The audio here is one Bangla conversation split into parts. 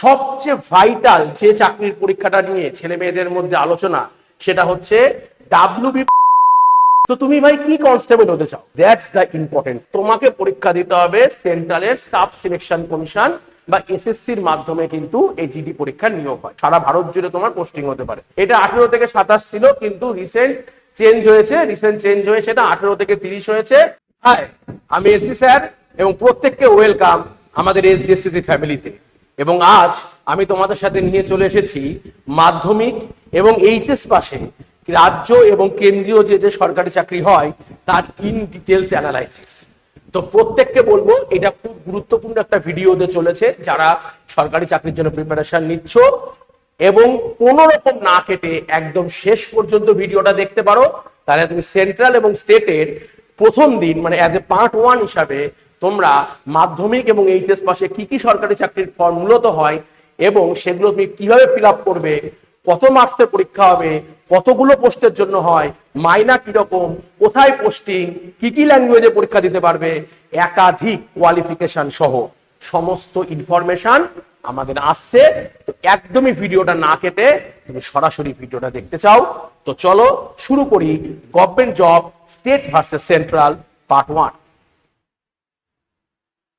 সবচেয়ে ভাইটাল যে চাকরির পরীক্ষাটা নিয়ে ছেলে মেয়েদের মধ্যে আলোচনা, সেটা হচ্ছে ডাব্লিউবি তো তুমি ভাই কি কনস্টেবল হতে চাও? দ্যাটস দ্য ইম্পর্টেন্ট তোমাকে পরীক্ষা দিতে হবে সেন্ট্রালের স্টাফ সিলেকশন কমিশন বা এসএসসির মাধ্যমে কিন্তু এই জিডি পরীক্ষা নিয়োগ হয়। সারা ভারত জুড়ে তোমার পোস্টিং হতে পারে। এটা আঠেরো থেকে সাতাশ ছিল, কিন্তু রিসেন্ট চেঞ্জ হয়েছে। রিসেন্ট চেঞ্জ হয়ে সেটা আঠেরো থেকে তিরিশ হয়েছে। হাই আমি এসডি স্যার এবং প্রত্যেককে ওয়েলকাম আমাদের এসডিএসসি ফ্যামিলিতে এবং আজ আমি তোমাদের সাথে নিয়ে চলে এসেছি মাধ্যমিক এবং এইচএস পাশে রাজ্য এবং কেন্দ্রীয় যে যে সরকারি চাকরি হয়, তার ইন ডিটেলস অ্যানালাইসিস তো প্রত্যেককে বলব, এটা খুব গুরুত্বপূর্ণ একটা ভিডিওতে চলেছে, যারা সরকারি চাকরির জন্য প্রিপারেশন নিচ্ছ, এবং কোন রকম না কেটে একদম শেষ পর্যন্ত ভিডিওটা দেখতে পারো। তাহলে তুমি সেন্ট্রাল এবং স্টেটের প্রথম দিন মানে অ্যাজ এ পার্ট ওয়ান হিসাবে তোমরা মাধ্যমিক এবং এইচএস পাশে কি কি সরকারি চাকরির ফর্ম মূলত হয় এবং সেগুলো তুমি কীভাবে ফিল আপ করবে, কত মার্কসের পরীক্ষা হবে, কতগুলো পোস্টের জন্য হয়, মাইনা কীরকম, কোথায় পোস্টিং, কি কি ল্যাঙ্গুয়েজে পরীক্ষা দিতে পারবে, একাধিক কোয়ালিফিকেশন সহ সমস্ত ইনফরমেশন আমাদের আসছে। একদমই ভিডিওটা না কেটে তুমি সরাসরি ভিডিওটা দেখতে চাও। তো চলো শুরু করি government job state versus central part one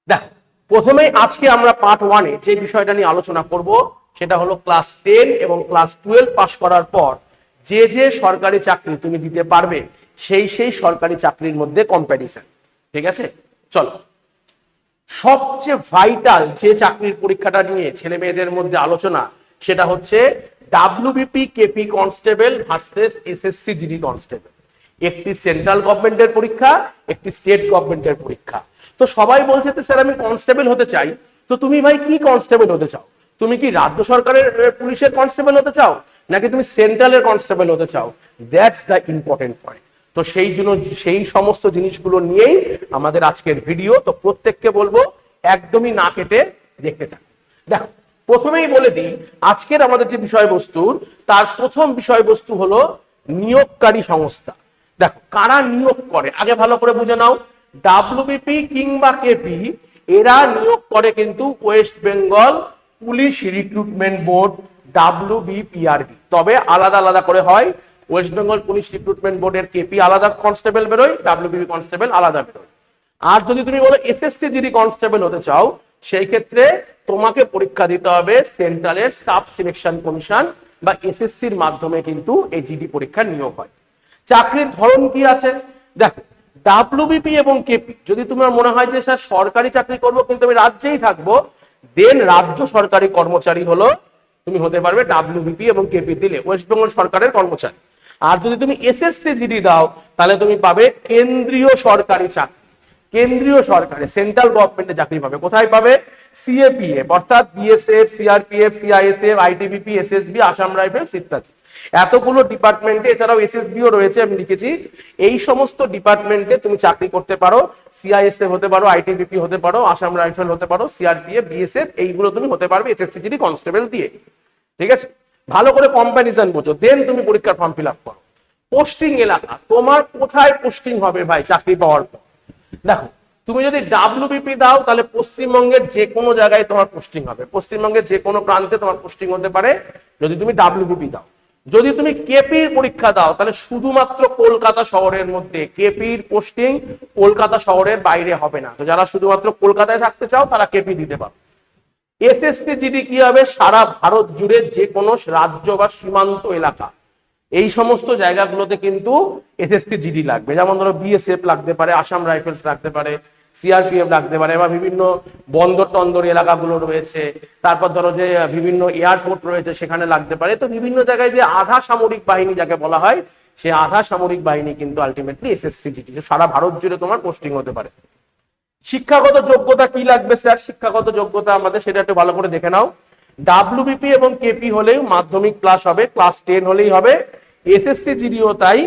দেখো, প্রথমেই আজকে আমরা পার্ট ওয়ানে যে বিষয়টা নিয়ে আলোচনা করব, সেটা হলো ক্লাস টেন এবং ক্লাস টুয়েলভ পাস করার পর যে যে সরকারি চাকরি তুমি দিতে পারবে, সেই সেই সরকারি চাকরির মধ্যে কম্প্যারিজন ঠিক আছে? চলো। সবচেয়ে ভাইটাল যে চাকরির পরীক্ষাটা নিয়ে ছেলে মেয়েদের মধ্যে আলোচনা, সেটা হচ্ছে WBP KP constable versus SSC GD constable একটি সেন্ট্রাল গভর্নমেন্টের পরীক্ষা, একটি স্টেট গভর্নমেন্টের পরীক্ষা। তো সবাই বলছে তো স্যার, আমি কনস্টেবল হতে চাই। তো তুমি ভাই কি কনস্টেবল হতে চাও? তুমি কি রাজ্য সরকারের পুলিশের কনস্টেবল হতে চাও? নাকি তুমি সেন্ট্রালের কনস্টেবল হতে চাও? দ্যাটস দ্য ইম্পর্টেন্ট পয়েন্ট তো সেই জন্য, সেই সমস্ত জিনিসগুলো নিয়েই আমাদের আজকের ভিডিও, তো প্রত্যেককে বলব, একদমই না কেটে দেখতে থাক। দেখো, প্রথমেই বলে দিই, আজকের আমাদের যে বিষয়বস্তুর তার প্রথম বিষয়বস্তু হলো নিয়োগকারী সংস্থা। দেখো, কারা নিয়োগ করে? আগে ভালো করে বুঝে নাও। ডাব্লিউবিপি কিংবা কেপি এরা নিয়োগ করে কিন্তু West Bengal police recruitment board WBPRB তবে আলাদা আলাদা করে হয় ওয়েস্ট বেঙ্গল পুলিশ রিক্রুটমেন্ট বোর্ডের কেপি আলাদা কনস্টেবল বেরোয় ডাব্লিউবিপি কনস্টেবল আলাদা বেরোয়। আর যদি তুমি বলো এসএসসি জিডি কনস্টেবল হতে চাও, সেই ক্ষেত্রে তোমাকে পরীক্ষা দিতে হবে সেন্ট্রালের স্টাফ সিলেকশন কমিশন বা এসএসসির মাধ্যমে কিন্তু এই জিডি পরীক্ষার নিয়োগ হয়। চাকরির ধরন কি আছে? দেখো ডাব্লিউবিপি এবং কেপি যদি তোমার মনে হয় যে স্যার সরকারি চাকরি করব, কিন্তু আমি রাজ্যেই থাকব দেন রাজ্য সরকারি কর্মচারী হলো, তুমি হতে পারবে ডাব্লিউবিপি এবং কেপি দিলে ওয়েস্ট বেঙ্গল সরকারের কর্মচারী। আর যদি তুমি এসএসসি জিডি দাও, তাহলে তুমি পাবে কেন্দ্রীয় সরকারি চাকরি। কেন্দ্রীয় সরকারে সেন্ট্রাল গভর্নমেন্টে চাকরি পাবে। কোথায় পাবে? সিএপিএফ অর্থাৎ BSF CRPF CISF ITBP SSB Assam Rifles ইত্যাদি এতগুলো ডিপার্টমেন্টে, এছাড়াও এসএসবিও রয়েছে, আমি লিখেছি। এই সমস্ত ডিপার্টমেন্টে তুমি চাকরি করতে পারো সিআইএসএফ হতে পারো আইটিবিপি হতে পারো, আসাম রাইফেল হতে পারো সিআরপিএফ বিএসএফ এইগুলো তুমি হতে পারবে এসএসসি জিডি কনস্টেবল দিয়ে। ঠিক আছে? ভালো করে কম্প্যারিজন বোঝো দেন তুমি পরীক্ষার ফর্ম ফিল আপ করো। পোস্টিং এলাকা, তোমার কোথায় পোস্টিং হবে ভাই চাকরি পাওয়ার পর? দেখো, তুমি যদি ডাব্লিউবিপি দাও, তাহলে পশ্চিমবঙ্গের যে কোনো জায়গায় তোমার পোস্টিং হবে। পশ্চিমবঙ্গের যে কোনো প্রান্তে তোমার পোস্টিং হতে পারে। যদি তুমি ডাব্লিউবিপি দাও যদি তুমি কেপির পরীক্ষা দাও, তাহলে শুধুমাত্র কলকাতা শহরের মধ্যে কেপির পোস্টিং কলকাতা শহরের বাইরে হবে না। তো যারা শুধুমাত্র কলকাতায় থাকতে চাও, তারা কেপি দিতে পারো। এসএসসি জিডি কি হবে? সারা ভারত জুড়ে যে কোনো রাজ্য বা সীমান্ত এলাকা। এই সমস্ত জায়গাগুলোতে কিন্তু এসএসসি জিডি লাগবে। যেমন ধরো বিএসএফ লাগতে পারে আসাম রাইফেলস লাগতে পারে সিআরপিএফ লাগতে পারে বা বিভিন্ন বন্দর টন্দর এলাকাগুলো রয়েছে। তারপর ধরো যে বিভিন্ন এয়ারপোর্ট রয়েছে, সেখানে লাগতে পারে। তো বিভিন্ন জায়গায় যে আধা সামরিক বাহিনী যাকে বলা হয়, সে আধা সামরিক বাহিনী কিন্তু আলটিমেটলি এসএসসি জিডি সারা ভারত জুড়ে তোমার পোস্টিং হতে পারে। শিক্ষাগত যোগ্যতা কি লাগবে স্যার শিক্ষাগত যোগ্যতা আমাদের, সেটা একটু ভালো করে দেখে নাও। ডাব্লিউবিপি এবং কেপি হলেই মাধ্যমিক ক্লাস হবে ক্লাস টেন হলেই হবে। এসএসসি জিডিও তাই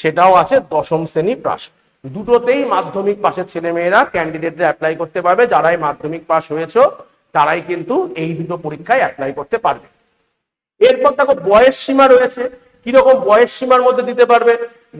সেটাও আছে দশম শ্রেণি পাস দুটোতেই মাধ্যমিক পাশের ছেলে মেয়েরা ক্যান্ডিডেটরা অ্যাপ্লাই করতে পারবে। যারাই মাধ্যমিক পাস হয়েছে, তারাই কিন্তু এই দুটো পরীক্ষায় অ্যাপ্লাই করতে পারবে। এরপর দেখো, বয়স সীমা রয়েছে। কীরকম বয়স সীমার মধ্যে দিতে পারবে?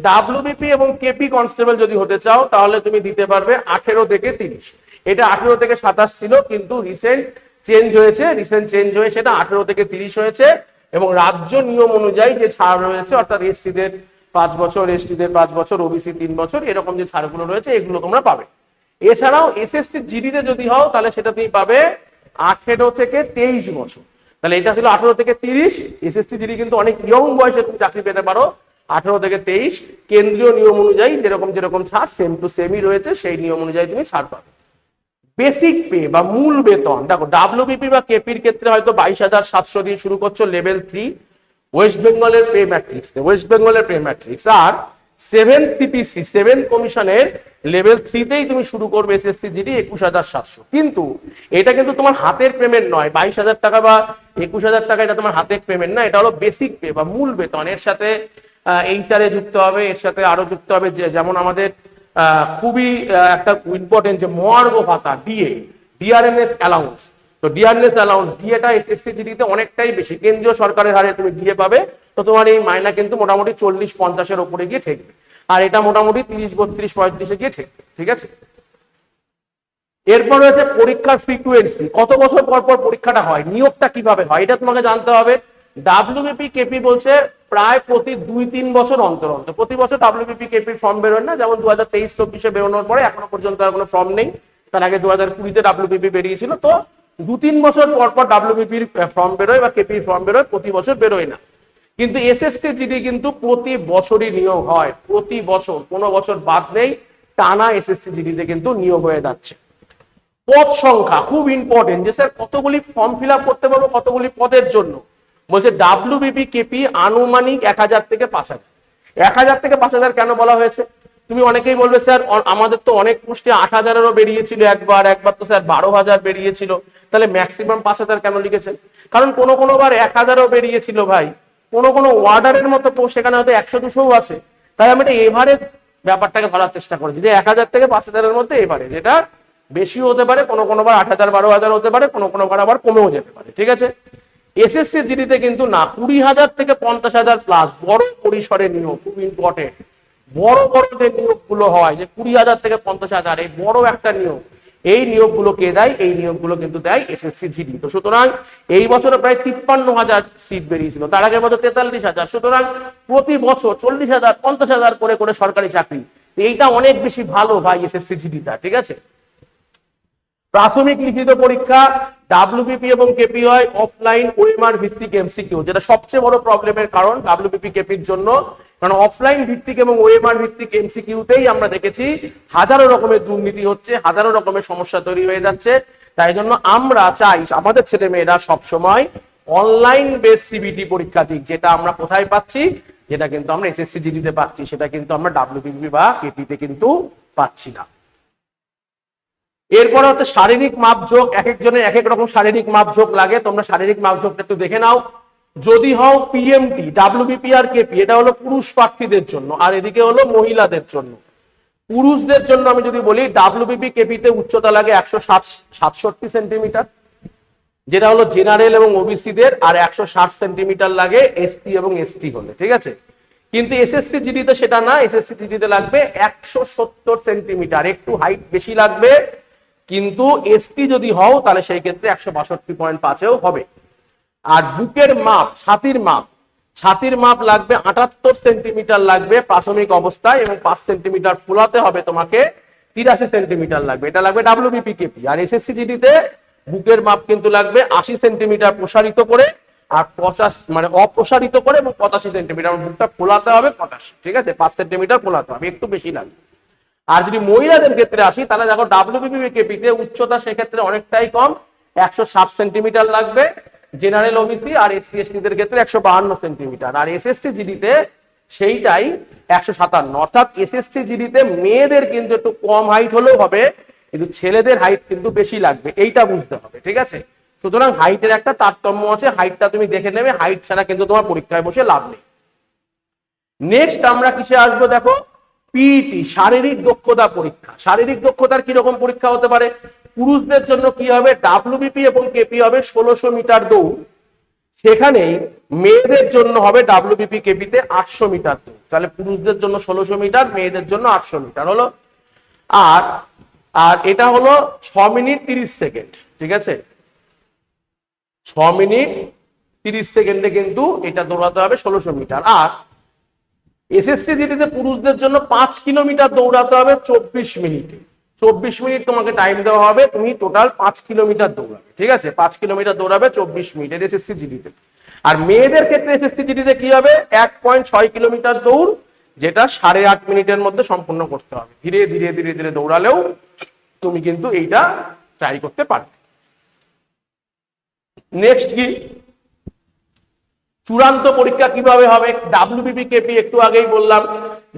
ডাব্লিউবিপি এবং কেপি কনস্টেবল যদি হতে চাও, তাহলে তুমি দিতে পারবে আঠেরো থেকে তিরিশ। এটা আঠেরো থেকে সাতাশ ছিল, কিন্তু রিসেন্ট চেঞ্জ হয়েছে। রিসেন্ট চেঞ্জ হয়ে সেটা আঠেরো থেকে তিরিশ হয়েছে এবং রাজ্য নিয়ম অনুযায়ী যে ছাড় রয়েছে, অর্থাৎ এসসিদের পাঁচ বছর এসটিদের পাঁচ বছর ওবিসি তিন বছর, এরকম যে ছাড়গুলো রয়েছে, এগুলো তোমরা পাবে। এছাড়াও এসএসসি জিডিতে যদি হও, তাহলে সেটা তুমি পাবে আঠেরো থেকে তেইশ বছর। তাহলে এটা ছিল আঠেরো থেকে তিরিশ। এসএসসি জিডি কিন্তু অনেক ইয়ং বয়সে তুমি চাকরি পেতে পারো। আঠেরো থেকে তেইশ, কেন্দ্রীয় নিয়ম অনুযায়ী যেরকম যেরকম ছাড় সেম টু সেমই রয়েছে, সেই নিয়ম অনুযায়ী তুমি ছাড় পাবে। বেসিক পে বা মূল বেতন, দেখো ডাব্লিউবিপি বা কেপির ক্ষেত্রে হয়তো বাইশ হাজার সাতশো দিয়ে শুরু করছ লেভেল থ্রি ওয়েস্ট বেঙ্গলের পে ম্যাট্রিক্স ওয়েস্ট বেঙ্গলের পে ম্যাট্রিক্স আর সেভেন সিপিসি সেভেন কমিশনের লেভেল থ্রিতেই তুমি শুরু করবে এসএসসি জিডি একুশ হাজার সাতশো। কিন্তু এটা কিন্তু তোমার হাতের পেমেন্ট নয়, বাইশ হাজার টাকা বা একুশ হাজার টাকা এটা তোমার হাতের পেমেন্ট না, এটা হলো বেসিক পে বা মূল বেতন। এর সাথে এইচআর এ যুক্ত হবে, এর সাথে আরও যুক্ত হবে যেমন আমাদের খুবই একটা ইম্পর্টেন্ট যে মহার্ঘ ভাতা ডিএ ডিআরএমএস অ্যালাউন্স তো ডিআরএনএস অ্যালাউন্স ডিএটা এসএসসি জিডিতে অনেকটাই বেশি। কেন্দ্রীয় সরকারের হারে তুমি ডিএ পাবে, তো তোমার এই মাইনা কিন্তু মোটামুটি চল্লিশ পঞ্চাশের উপরে গিয়ে ঠেকবে। আর এটা মোটামুটি তিরিশ, বত্রিশ, পঁয়ত্রিশে গিয়ে ঠেকবে, ঠিক আছে? এরপর রয়েছে পরীক্ষার ফ্রিকুয়েন্সি কত বছর পর পর পরীক্ষাটা হয়? নিয়োগটা কীভাবে হয়? এটা তোমাকে জানতে হবে। ডাব্লিউবিপি কেপি বলছে প্রায় প্রতি দুই, তিন বছর অন্তর অন্তর। প্রতি বছর ডাব্লিউবিপি কেপি ফর্ম বেরোয় না? যেমন দু হাজার তেইশ, চব্বিশে বেরোনোর পরে এখনও পর্যন্ত আর কোনো ফর্ম নেই। তার আগে দু হাজার কুড়িতে ডাব্লিউবিপি বেরিয়েছিল। তো দু তিন বছর পর পর ডাব্লিউবিপির ফর্ম বেরোয় বা কেপির ফর্ম বেরোয়, প্রতি বছর বেরোয় না। কিন্তু এসএসসি জিডি কিন্তু প্রতি বছরই নিয়োগ হয়, প্রতি বছর, কোনো বছর বাদ নেই, টানা এসএসসি জিডিতে কিন্তু নিয়োগ হয়ে যাচ্ছে। পদ সংখ্যা, খুব ইম্পর্টেন্ট যে স্যার কতগুলি ফর্ম ফিল করতে পারব কতগুলি পদের জন্য? বলছে ডাব্লিউবিপি কেপি আনুমানিক এক হাজার থেকে পাঁচ হাজার। এক হাজার থেকে পাঁচ হাজার কেন বলা হয়েছে? তুমি অনেকেই বলবে, স্যার আমাদের তো অনেক পোস্টে আট হাজারেরও বেরিয়েছিল একবার একবার তো স্যার বারো হাজার বেরিয়েছিল। তাহলে ম্যাক্সিমাম পাঁচ হাজার কেন লিখেছেন? কারণ কোনো কোনো বার এক হাজারও বেরিয়েছিল ভাই। কোনো কোনো ওয়ার্ডারের মতো পোস্ট সেখানে হয়তো একশো দুশোও আছে। তাই আমি এটা এভারেজ ব্যাপারটাকে ধরার চেষ্টা করেছি যে এক হাজার থেকে পাঁচ হাজারের মধ্যে এবারে যেটা বেশিও হতে পারে, কোনো কোনো বার আট হাজার, বারো হাজার হতে পারে, কোনো কোনো বার আবার কমেও যেতে পারে। ঠিক আছে? এসএসসি জিডিতে কিন্তু না, কুড়ি হাজার থেকে পঞ্চাশ হাজার প্লাস বড় পরিসরে নিয়োগ খুব ইম্পর্টেন্ট বড় বড় যে নিয়োগগুলো হয়, যে কুড়ি হাজার থেকে পঞ্চাশ হাজার, এই বড় একটা নিয়োগ, এই নিয়োগগুলো কে দেয়? এই নিয়োগগুলো কিন্তু দেয় এসএসসি জিডি তো সুতরাং এই বছরে প্রায় তিপ্পান্ন হাজার সিট বেরিয়েছিল, তার আগের বছর তেতাল্লিশ হাজার। সুতরাং প্রতি বছর চল্লিশ হাজার, পঞ্চাশ হাজার করে করে সরকারি চাকরি। এইটা অনেক বেশি ভালো ভাই এসএসসি জিডিটা ঠিক আছে? প্রাথমিক লিখিত পরীক্ষা ডাব্লিউবিপি এবং কেপি হয় অফলাইন ওএমআর ভিত্তিক এমসিকিউ যেটা সবচেয়ে বড় প্রবলেমের কারণ ডাব্লিউবিপি কেপির জন্য। কারণ অফলাইন ভিত্তিক এবং ওএমআর ভিত্তিক এমসিকিউতেই আমরা দেখেছি হাজারো রকমের দুর্নীতি হচ্ছে, হাজারো রকমের সমস্যা তৈরি হয়ে যাচ্ছে। তাই জন্য আমরা চাই, আমাদের ছেলে মেয়েরা সবসময় অনলাইন বেস সিবিটি পরীক্ষা দিক, যেটা আমরা কোথায় পাচ্ছি, যেটা কিন্তু আমরা এসএসসি জিডিতে পাচ্ছি, সেটা কিন্তু আমরা ডাব্লিউবিপি বা কেপিতে কিন্তু পাচ্ছি না। এরপরে হচ্ছে শারীরিক মাপঝোঁক, এক একজনের এক এক রকম শারীরিক মাপঝোঁক লাগে, তোমরা শারীরিক মাপঝোঁকটা একটু দেখে নাও। যদি হও পিএমটি ডাব্লিউবিপি আর কেপি এটা হলো পুরুষ প্রার্থীদের জন্য, আর এদিকে হলো মহিলাদের জন্য। পুরুষদের জন্য আমি যদি বলি ডাব্লিউবিপি কেপিতে উচ্চতা লাগে একশো সাতষট্টি সেন্টিমিটার, যেটা হলো জেনারেল এবং ওবিসিদের, আর একশো ষাট সেন্টিমিটার লাগে এসসি এবং এসটি হলে, ঠিক আছে? কিন্তু এসএসসি জিডিতে সেটা না এসএসসি জিডিতে লাগবে একশো সত্তর সেন্টিমিটার, একটু হাইট বেশি লাগবে, কিন্তু এসটি যদি হও, তাহলে সেই ক্ষেত্রে একশো বাষট্টি পয়েন্ট পাঁচেও হবে। আর বুকের মাপ, ছাতির মাপ। ছাতির মাপ লাগবে আটাত্তর সেন্টিমিটার লাগবে প্রাথমিক অবস্থায় এবং পাঁচ সেন্টিমিটার ফুলাতে হবে তোমাকে, তিরাশি সেন্টিমিটার লাগবে। এটা লাগবে ডাব্লিউবিপি কেপি আর এসএসসি জিডিতে বুকের মাপ কিন্তু লাগবে আশি সেন্টিমিটার প্রসারিত করে আর পঁচাশ মানে অপ্রসারিত করে এবং পঁচাশি সেন্টিমিটার। বুকটা ফোলাতে হবে পঁচাশি, ঠিক আছে? পাঁচ সেন্টিমিটার ফোলাতে হবে, একটু বেশি লাগবে। আর যদি মহিলাদের ক্ষেত্রে আসি, তাহলে দেখো ডাব্লিউবিপি কেপিতে উচ্চতা সেক্ষেত্রে অনেকটাই কম, একশো ষাট সেন্টিমিটার লাগবে। জেনারেল ওবিসি আর এসসি এসটিদের ক্ষেত্রে একশো বাহান্ন সেন্টিমিটার আর এসএসসি জিডিতে সেইটাই একশো সাতান্ন। অর্থাৎ এসএসসি জিডিতে মেয়েদের কিন্তু একটু কম হাইট হলেও হবে, কিন্তু ছেলেদের হাইট কিন্তু বেশি লাগবে, এইটা বুঝতে হবে, ঠিক আছে? সুতরাং হাইটের একটা তারতম্য আছে হাইটটা তুমি দেখে নেবে হাইট ছাড়া কিন্তু তোমার পরীক্ষায় বসে লাভ নেই। নেক্সট আমরা কিসে আসব দেখো? পিইটি শারীরিক দক্ষতা পরীক্ষা। শারীরিক দক্ষতার কীরকম পরীক্ষা হতে পারে? পুরুষদের জন্য কি হবে? ডাব্লিউবিপি এবং কেপি হবে ষোলোশো মিটার দৌড়। সেখানেই মেয়েদের জন্য হবে ডাব্লিউবিপি কেপিতে আটশো মিটার দৌড়। তাহলে পুরুষদের জন্য ষোলোশো মিটার, মেয়েদের জন্য আটশো মিটার হলো। আর আর এটা হলো ছ মিনিট তিরিশ সেকেন্ড, ঠিক আছে? ছ মিনিট তিরিশ সেকেন্ডে কিন্তু এটা দৌড়াতে হবে ষোলোশো মিটার। আর এসএসসি জিডিতে পুরুষদের জন্য পাঁচ কিলোমিটার দৌড়াতে হবে চব্বিশ মিনিটে। চব্বিশ মিনিট তোমাকে টাইম দেওয়া হবে, তুমি টোটাল পাঁচ কিলোমিটার দৌড়াবে, ঠিক আছে? পাঁচ কিলোমিটার দৌড়াবে চব্বিশ মিনিটের এসএসসি জিডিতে আর মেয়েদের ক্ষেত্রে এসএসসি জিডিতে কি হবে? এক পয়েন্ট ছয় কিলোমিটার দৌড়, যেটা সাড়ে আট মিনিটের মধ্যে সম্পূর্ণ করতে হবে। ধীরে ধীরে ধীরে ধীরে দৌড়ালেও তুমি কিন্তু এইটা ট্রাই করতে পারবে। নেক্সট কি? চূড়ান্ত পরীক্ষা কীভাবে হবে? ডাব্লিউবিপি কেপি একটু আগেই বললাম,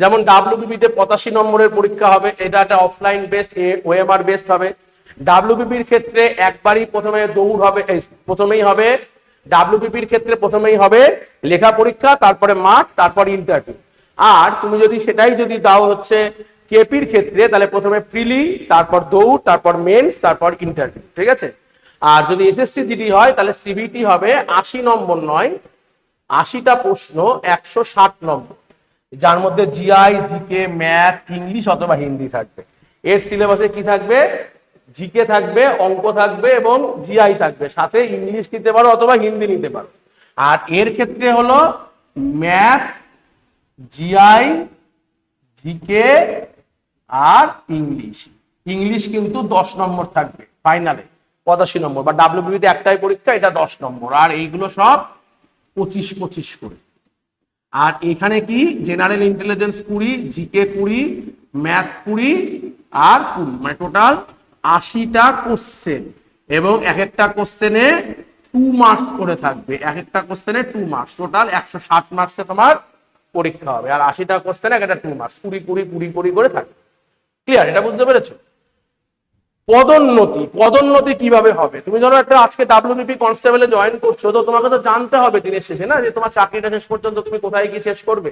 যেমন ডাব্লিউবিপি তে পঁচাশি নম্বরের পরীক্ষা হবে, এটা একটা অফলাইন বেসড ওএমআর বেসড হবে। ডাব্লিউবিপির ক্ষেত্রে একবারই প্রথমে দৌড় হবে প্রথমেই হবে। ডাব্লিউবিপির ক্ষেত্রে প্রথমেই হবে লেখা পরীক্ষা, তারপরে মাঠ, তারপর ইন্টারভিউ আর তুমি যদি সেটাই যদি দাও হচ্ছে কেপির ক্ষেত্রে, তাহলে প্রথমে প্রিলি, তারপর দৌড়, তারপর মেন্স তারপর ইন্টারভিউ ঠিক আছে? আর যদি এসএসসি জিডি হয়, তাহলে সিবিটি হবে আশি নম্বর নয় আশিটা প্রশ্ন, একশো ষাট নম্বর। যার মধ্যে জিআই জিকে ম্যাথ ইংলিশ অথবা হিন্দি থাকবে। এর সিলেবাসে কি থাকবে? জিকে থাকবে, অঙ্ক থাকবে এবং জিআই থাকবে। সাথে ইংলিশ নিতে পারো অথবা হিন্দি নিতে পারো। আর এর ক্ষেত্রে হলো ম্যাথ জিআই জিকে আর ইংলিশ ইংলিশ কিন্তু দশ নম্বর থাকবে ফাইনালে পঁচাশি নম্বর, বা ডাব্লিউবিতে একটাই পরীক্ষা, এটা দশ নম্বর। আর এইগুলো সব পঁচিশ পঁচিশ করে। আর এখানে কি? জেনারেল ইন্টেলিজেন্স কুড়ি জিকে কুড়ি ম্যাথ কুড়ি আর কুড়ি মানে টোটাল আশিটা কোশ্চেন এবং এক একটা কোশ্চেনে টু মার্কস করে থাকবে। এক একটা কোশ্চেনে টু মার্কস টোটাল একশো ষাট মার্কসে তোমার পরীক্ষা হবে। আর আশিটা কোশ্চেনে এক একটা টু মার্কস কুড়ি কুড়ি কুড়ি কুড়ি করে থাকবে। ক্লিয়ার এটা বুঝতে পেরেছ? পদোন্নতি পদোন্নতি কীভাবে হবে? তুমি ধরো একটা আজকে ডাব্লিউবিপি কনস্টেবলে জয়েন করছ, তো তোমাকে তো জানতে হবে দিনের শেষে না, যে তোমার চাকরিটা শেষ পর্যন্ত তুমি কোথায় গিয়ে শেষ করবে?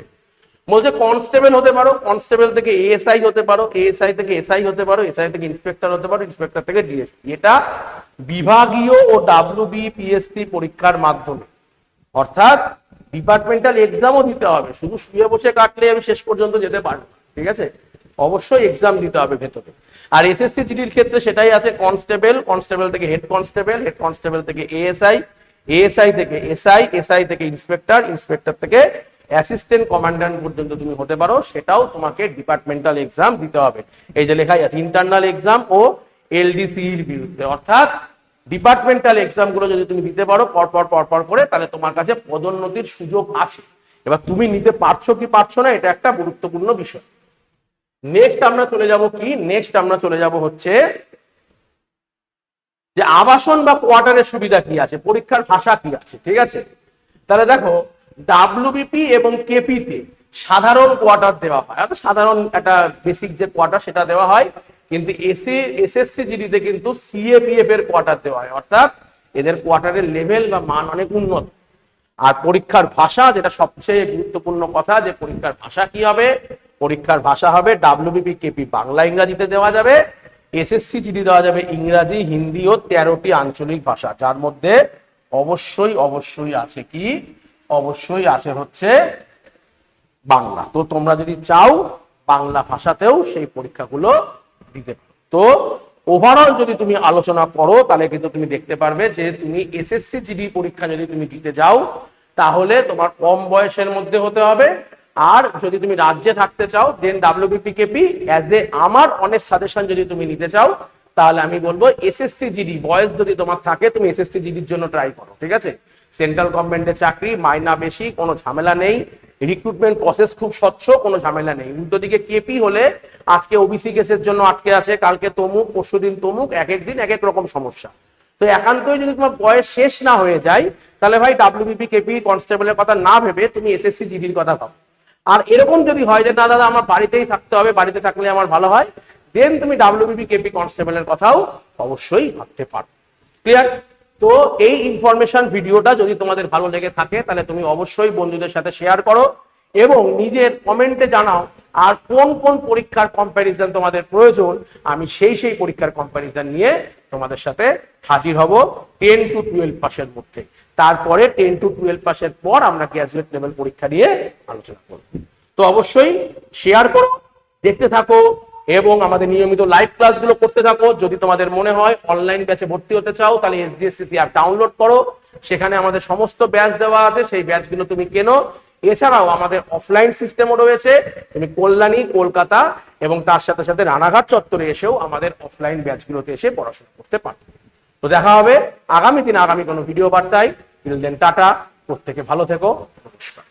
বলছে কনস্টেবল হতে পারো কনস্টেবল থেকে এএসআই হতে পারো এএসআই থেকে এসআই হতে পারো এসআই থেকে ইন্সপেক্টর হতে পারো ইন্সপেক্টর থেকে ডিএসপি এটা বিভাগীয় ও ডাব্লিউবি পিএসসি পরীক্ষার মাধ্যমে। অর্থাৎ ডিপার্টমেন্টাল এক্সামও দিতে হবে, শুধু শুয়ে বসে কাটলে আমি শেষ পর্যন্ত যেতে পারব ঠিক আছে? অবশ্যই এক্সাম দিতে হবে ভেতরে। আর এসএসসি জিডির ক্ষেত্রে সেটাই আছে কনস্টেবল কনস্টেবল থেকে হেড কনস্টেবল হেড কনস্টেবল থেকে এএসআই এএসআই থেকে এসআই এসআই থেকে ইন্সপেক্টর ইন্সপেক্টর থেকে অ্যাসিস্ট্যান্ট কমান্ড্যান্ট পর্যন্ত তুমি হতে পারো, সেটাও তোমাকে ডিপার্টমেন্টাল এক্সাম দিতে হবে। এই যে লেখাই আছে ইন্টারনাল এক্সাম ও এলডিসির বিরুদ্ধে। অর্থাৎ ডিপার্টমেন্টাল এক্সামগুলো যদি তুমি দিতে পারো, পরপর পরপর করে, তাহলে তোমার কাছে পদোন্নতির সুযোগ আছে। এবার তুমি নিতে পারছ কি পারছ না, এটা একটা গুরুত্বপূর্ণ বিষয়। নেক্সট আমরা চলে যাব কি? নেক্সট আমরা চলে যাব হচ্ছে যে আবাসন বা কোয়ার্টারের সুবিধা কি আছে? পরীক্ষার ভাষা কি আছে? ঠিক আছে? তাহলে দেখো ডাব্লিউবিপি এবং কেপিতে সাধারণ কোয়ার্টার দেওয়া হয়। অর্থাৎ সাধারণ একটা বেসিক যে কোয়ার্টার সেটা দেওয়া হয়, কিন্তু এসি এসএসসি জিডিতে কিন্তু সিএপিএফ এর কোয়ার্টার দেওয়া হয়। অর্থাৎ এদের কোয়ার্টারের লেভেল বা মান অনেক উন্নত। আর পরীক্ষার ভাষা, যেটা সবচেয়ে গুরুত্বপূর্ণ কথা, যে পরীক্ষার ভাষা কি হবে? পরীক্ষার ভাষা হবে ডাব্লিউবিপি কেপি বাংলা, ইংরাজিতে দেওয়া যাবে এসএসসি জিডি দেওয়া যাবে ইংরাজি, হিন্দি ও তেরোটি আঞ্চলিক ভাষা, যার মধ্যে অবশ্যই অবশ্যই আছে কি? অবশ্যই আছে হচ্ছে বাংলা। তো তোমরা যদি চাও বাংলা ভাষাতেও সেই পরীক্ষাগুলো দিতে তো ওভারঅল যদি তুমি আলোচনা করো, তাহলে কিন্তু তুমি দেখতে পারবে যে তুমি এসএসসি জিডি পরীক্ষা যদি তুমি দিতে যাও, তাহলে তোমার কম বয়সের মধ্যে হতে হবে আর যদি তুমি রাজ্যে থাকতে চাও then WBP KP as a আমার অনেক সাজেশন যদি তুমি নিতে চাও, তাহলে আমি বলব এসএসসি জিডি বয়স যদি তোমার থাকে, তুমি এসএসসি জিডির জন্য ট্রাই করো, ঠিক আছে? সেন্ট্রাল গভর্নমেন্টের চাকরি, মাইনা বেশি, কোনো ঝামেলা নেই। রিক্রুটমেন্ট প্রসেস খুব স্বচ্ছ, কোনো ঝামেলা নেই। উল্টো দিকে কেপি হলে আজকে ওবিসি কেসের জন্য আটকে আছে, কালকে তমুক, পরশুদিন তমুক এক এক দিন এক এক রকম সমস্যা। তো একান্তই যদি তোমার বয়স শেষ না হয়ে যায়, তাহলে ভাই ডাব্লিউবিপি কেপি কনস্টেবলের কথা না ভেবে তুমি এসএসসি জিডির কথা ভাবো। আর এরকম যদি হয় যে, না, দাদা, আমার বাড়িতেই থাকতে হবে, বাড়িতে থাকলে আমার ভালো হয় দেন তুমি ডাব্লিউবিপি কেপি কনস্টেবলের কথাও অবশ্যই ভাবতে পারো। ক্লিয়ার তো এই ইনফরমেশন ভিডিওটা যদি তোমাদের ভালো লেগে থাকে, তাহলে তুমি অবশ্যই বন্ধুদের সাথে শেয়ার করো এবং নিজের কমেন্টে জানাও, আর কোন কোন পরীক্ষার কম্প্যারিজন তোমাদের প্রয়োজন? আমি সেই সেই পরীক্ষার কম্প্যারিজন নিয়ে তোমাদের সাথে হাজির হব টেন টু টুয়েলভ পাসের মধ্যে। তারপরে টেন টু টুয়েলভ পাসের পর আমরা গ্র্যাজুয়েট লেভেল পরীক্ষা নিয়ে আলোচনা করব। তো অবশ্যই শেয়ার করো, দেখতে থাকো এবং আমাদের নিয়মিত লাইভ ক্লাসগুলো করতে থাকো। যদি তোমাদের মনে হয় অনলাইন ব্যাচে ভর্তি হতে চাও, তাহলে এসডিএসসি অ্যাপ ডাউনলোড করো। সেখানে আমাদের সমস্ত ব্যাচ দেওয়া আছে, সেই ব্যাচগুলো তুমি কেনো। এছাড়াও আমাদের অফলাইন সিস্টেমও রয়েছে, তুমি কল্যাণী, কলকাতা এবং তার সাথে সাথে রানাঘাট চত্বরে এসেও আমাদের অফলাইন ব্যাচগুলোতে এসে পড়াশোনা করতে পারো। তো দেখা হবে আগামী দিন, আগামী কোনো ভিডিও বার্তায়। Till then tata. প্রত্যেকে ভালো থেকো। নমস্কার।